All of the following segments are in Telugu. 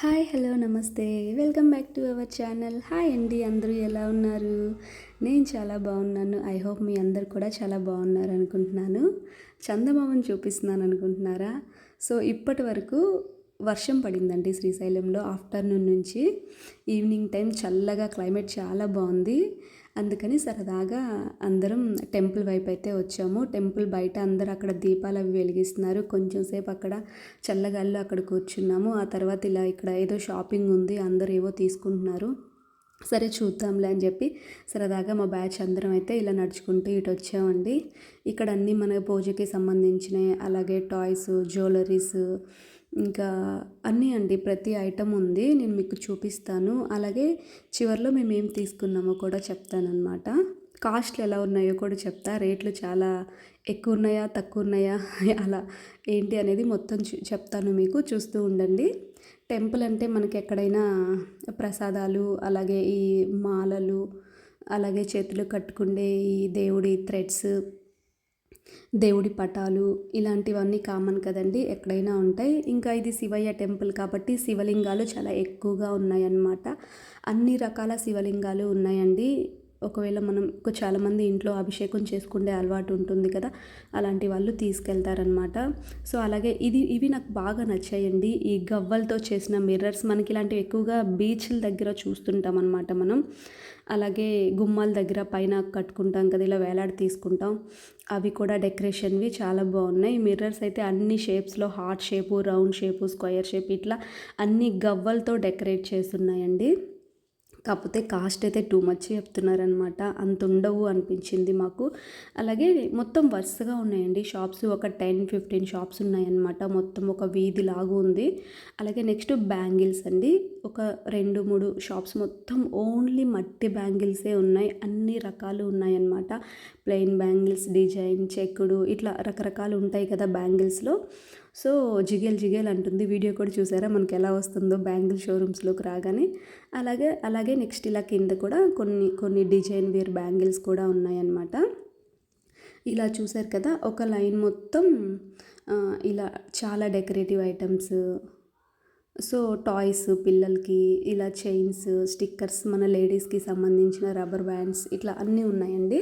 హాయ్ హలో నమస్తే. Welcome back to our channel. Hi అండి అందరూ ఎలా ఉన్నారు? నేను చాలా బాగున్నాను. ఐ హోప్ మీ అందరు కూడా చాలా బాగున్నారు అనుకుంటున్నాను చందమామని చూపిస్తున్నాను అనుకుంటున్నారా సో ఇప్పటి వరకు వర్షం పడిందండి శ్రీశైలంలో ఆఫ్టర్నూన్ నుంచి. ఈవినింగ్ టైం చల్లగా క్లైమేట్ చాలా బాగుంది. అందుకని సరదాగా అందరం టెంపుల్ వైపు అయితే వచ్చాము. టెంపుల్ బయట అందరు అక్కడ దీపాలు అవి వెలిగిస్తున్నారు. కొంచెం సేపు అక్కడ చల్లగాల్లో అక్కడ కూర్చున్నాము. ఆ తర్వాత ఇలా ఇక్కడ ఏదో షాపింగ్ ఉంది అందరు ఏవో తీసుకుంటున్నారు. సరే చూద్దాంలే అని చెప్పి సరదాగా మా బ్యాచ్ అందరం అయితే ఇలా నడుచుకుంటూ ఇటు వచ్చామండి. ఇక్కడ అన్నీ మన పూజకి సంబంధించినవి అలాగే టాయ్స్ జ్యువెలరీస్ ఇంకా అన్నీ అండి ప్రతి ఐటమ్ ఉంది నేను మీకు చూపిస్తాను. అలాగే చివరిలో మేము ఏం తీసుకున్నామో కూడా చెప్తానమాట కాస్ట్లు ఎలా ఉన్నాయో కూడా చెప్తా. రేట్లు చాలా ఎక్కువ ఉన్నాయా తక్కువ ఉన్నాయా అలా ఏంటి అనేది మొత్తం చెప్తాను మీకు. చూస్తూ ఉండండి. టెంపుల్ అంటే మనకి ఎక్కడైనా ప్రసాదాలు అలాగే ఈ మాలలు అలాగే చేతులు కట్టుకుండే ఈ దేవుడి థ్రెడ్స్ దేవుడి పటాలు ఇలాంటివన్నీ కామన్ కదండి ఎక్కడైనా ఉంటాయి. ఇంకా ఇది శివయ్య టెంపుల్ కాబట్టి శివలింగాలు చాలా ఎక్కువగా ఉన్నాయన్నమాట. అన్ని రకాల శివలింగాలు ఉన్నాయండి. ఒకవేళ మనం చాలామంది ఇంట్లో అభిషేకం చేసుకునే అలవాటు ఉంటుంది కదా అలాంటి వాళ్ళు తీసుకెళ్తారనమాట సో అలాగే ఇది ఇవి నాకు బాగా నచ్చాయండి. ఈ గవ్వలతో చేసిన మిర్రర్స్ మనకి ఇలాంటివి ఎక్కువగా బీచ్ల దగ్గర చూస్తుంటాం అనమాట మనం. అలాగే గుమ్మాల దగ్గర పైన కట్టుకుంటాం కదా ఇలా వేలాడి తీసుకుంటాం. అవి కూడా డెకరేషన్వి చాలా బాగున్నాయి. మిర్రర్స్ అయితే అన్ని షేప్స్లో heart shape round shape square shape ఇట్లా అన్ని గవ్వలతో డెకరేట్ చేస్తున్నాయండి. కాకపోతే కాస్ట్ అయితే టూ మచ్ చెప్తున్నారనమాట అంత ఉండవు అనిపించింది మాకు. అలాగే మొత్తం వరుసగా ఉన్నాయండి. షాప్స్ ఒక టెన్ ఫిఫ్టీన్ షాప్స్ ఉన్నాయన్నమాట. మొత్తం ఒక వీధి లాగా ఉంది. అలాగే నెక్స్ట్ బ్యాంగిల్స్ అండి. ఒక రెండు మూడు షాప్స్ మొత్తం ఓన్లీ మట్టి బ్యాంగిల్సే ఉన్నాయి. అన్ని రకాలు ఉన్నాయన్నమాట. ప్లెయిన్ బ్యాంగిల్స్ డిజైన్ చెక్కుడు ఇట్లా రకరకాలు ఉంటాయి కదా బ్యాంగిల్స్లో. సో జిగేల్ జిగేల్ అంటుంది. వీడియో కూడా చూసారా? మనకి ఎలా వస్తుందో బ్యాంగిల్ షోరూమ్స్లోకి రాగానే. అలాగే అలాగే నెక్స్ట్ ఇలా కింద కూడా కొన్ని కొన్ని డిజైన్ వేర్ బ్యాంగిల్స్ కూడా ఉన్నాయన్నమాట. ఇలా చూసారు కదా? ఒక లైన్ మొత్తం ఇలా చాలా డెకరేటివ్ ఐటమ్స్ సో టాయ్స్ పిల్లలకి ఇలా చైన్స్ స్టిక్కర్స్ మన లేడీస్కి సంబంధించిన రబ్బర్ బ్యాండ్స్ ఇట్లా అన్నీ ఉన్నాయండి.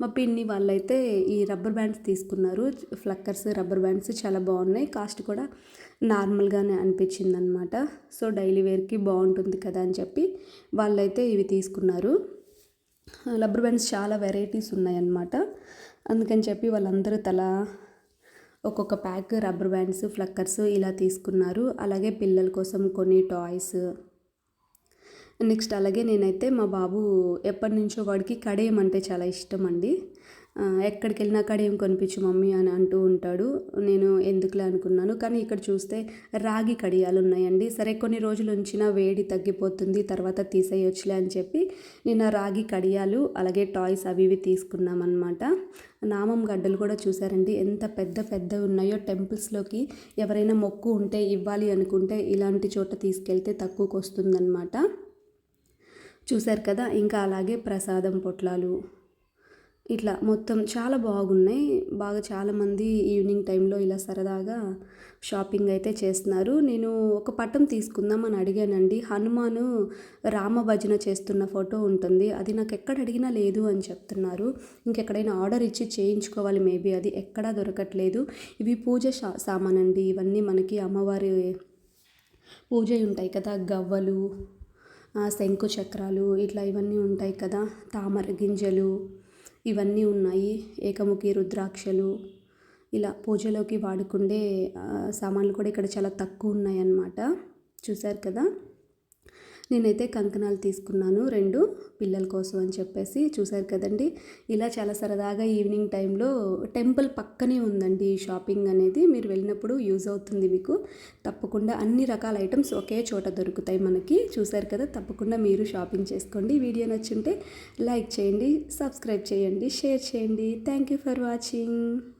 మా పిన్ని వాళ్ళైతే ఈ రబ్బర్ బ్యాండ్స్ తీసుకున్నారు. ఫ్లక్కర్స్ రబ్బర్ బ్యాండ్స్ చాలా బాగున్నాయి. కాస్ట్ కూడా నార్మల్గానే అనిపించింది అనమాట సో డైలీ వేర్కి బాగుంటుంది కదా అని చెప్పి వాళ్ళైతే ఇవి తీసుకున్నారు. రబ్బర్ బ్యాండ్స్ చాలా వెరైటీస్ ఉన్నాయన్నమాట. అందుకని చెప్పి వాళ్ళందరూ తల ఒక్కొక్క ప్యాక్ రబ్బర్ బ్యాండ్స్ ఫ్లక్కర్స్ ఇలా తీసుకున్నారు. అలాగే పిల్లల కోసం కొన్ని టాయ్స్ నెక్స్ట్ అలాగే నేనైతే మా బాబు ఎప్పటి నుంచో వాడికి కడేయం అంటే చాలా ఇష్టం అండి. ఎక్కడికి వెళ్ళినా కడేయం కొనిపించు మమ్మీ అని అంటూ ఉంటాడు. నేను ఎందుకులే అనుకున్నాను. కానీ ఇక్కడ చూస్తే రాగి కడియాలు ఉన్నాయండి. సరే కొన్ని రోజులు ఉంచినా వేడి తగ్గిపోతుంది తర్వాత తీసేయొచ్చులే అని చెప్పి నేను రాగి కడియాలు అలాగే టాయ్స్ అవి ఇవి తీసుకున్నాం అనమాట నామం గడ్డలు కూడా చూసారండి. ఎంత పెద్ద పెద్దవి ఉన్నాయో టెంపుల్స్లోకి ఎవరైనా మొక్కు ఉంటే ఇవ్వాలి అనుకుంటే ఇలాంటి చోట తీసుకెళ్తే తక్కువకు వస్తుందన్నమాట చూశారు కదా ఇంకా అలాగే ప్రసాదం పొట్లాలు. ఇట్లా మొత్తం చాలా బాగున్నాయి. బాగా చాలామంది ఈవినింగ్ టైంలో ఇలా సరదాగా షాపింగ్ అయితే చేస్తున్నారు. నేను ఒక పట్టం తీసుకుందామని అడిగానండి. హనుమాను రామ భజన చేస్తున్న ఫోటో ఉంటుంది. అది నాకు ఎక్కడ అడిగినా లేదు అని చెప్తున్నారు. ఇంకెక్కడైనా ఆర్డర్ ఇచ్చి చేయించుకోవాలి మేబీ అది ఎక్కడా దొరకట్లేదు. ఇవి పూజ సామాన్ అండి ఇవన్నీ మనకి అమ్మవారి పూజ ఉంటాయి కదా గవ్వలు శంకు చక్రాలు ఇట్లా ఇవన్నీ ఉంటాయి కదా తామర గింజలు ఇవన్నీ ఉన్నాయి ఏకముఖి రుద్రాక్షలు. ఇలా పూజలోకి వాడుకుండే సామాన్లు కూడా ఇక్కడ చాలా తక్కువ ఉన్నాయన్నమాట. చూశారు కదా? నేనైతే కంకణాలు తీసుకున్నాను రెండు పిల్లల కోసం అని చెప్పేసి చూశారు కదండి. ఇలా చాలా సరదాగా ఈవినింగ్ టైంలో టెంపుల్ పక్కనే ఉందండి షాపింగ్ అనేది. మీరు వెళ్ళినప్పుడు యూజ్ అవుతుంది మీకు. తప్పకుండా అన్ని రకాల ఐటమ్స్ ఒకే చోట దొరుకుతాయి మనకి. చూశారు కదా తప్పకుండా మీరు షాపింగ్ చేసుకోండి. వీడియో నచ్చుంటే లైక్ చేయండి సబ్స్క్రైబ్ చేయండి షేర్ చేయండి. Thank you for watching.